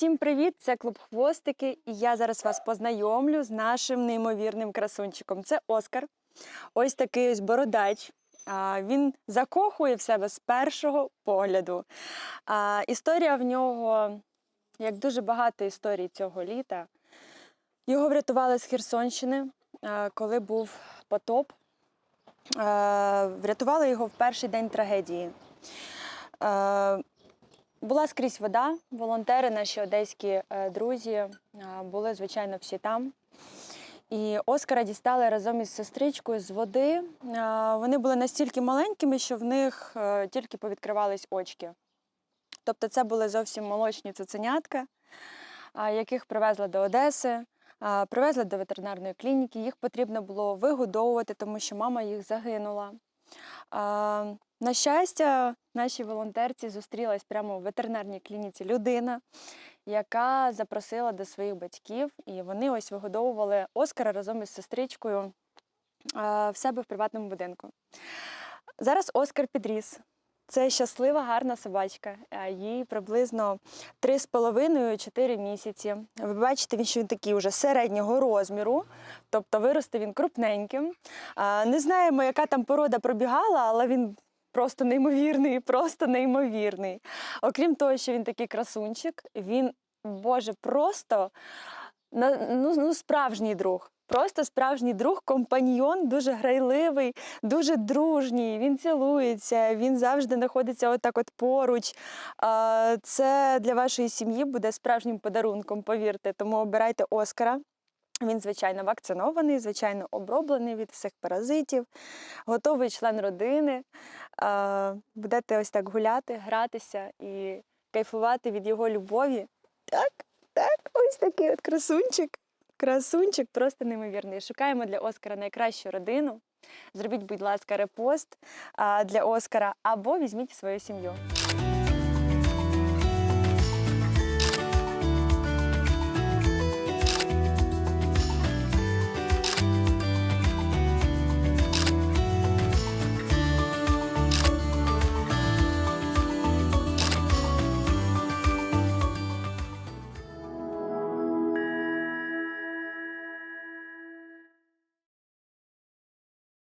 Всім привіт! Це клуб Хвостики, і я зараз вас познайомлю з нашим неймовірним красунчиком. Це Оскар. Ось такий ось бородач. Він закохує в себе з першого погляду. Історія в нього, як дуже багато історій цього літа. Його врятували з Херсонщини, коли був потоп. Врятували його в перший день трагедії. Була скрізь вода, волонтери, наші одеські е, друзі е, були, звичайно, всі там. І Оскара дістали разом із сестричкою з води. Е, Вони були настільки маленькими, що в них тільки повідкривались очки. Тобто це були зовсім молочні цуценятка, яких привезли до Одеси, привезли до ветеринарної клініки. Їх потрібно було вигодовувати, тому що мама їх загинула. На щастя, нашій волонтерці зустрілась прямо в ветеринарній клініці людина, яка запросила до своїх батьків, і вони ось вигодовували Оскара разом із сестричкою в себе в приватному будинку. Зараз Оскар підріс. Це щаслива, гарна собачка. а Їй приблизно 3,5-4 місяці. Ви бачите, що він такий вже середнього розміру, тобто виросте він крупненьким. Не знаємо, яка там порода пробігала, але він просто неймовірний, просто неймовірний. Окрім того, що він такий красунчик, він, Боже, просто ну, ну, справжній друг. Просто справжній друг, компаньйон, дуже грайливий, дуже дружній. Він цілується, він завжди знаходиться отак от поруч. Це для вашої сім'ї буде справжнім подарунком, повірте. Тому обирайте Оскара. Він, звичайно, вакцинований, звичайно, оброблений від всіх паразитів, готовий член родини. Будете ось так гуляти, гратися і кайфувати від його любові. Так, так, ось такий от красунчик. Красунчик просто неймовірний. Шукаємо для Оскара найкращу родину. Зробіть, будь ласка, репост для Оскара або візьміть свою сім'ю.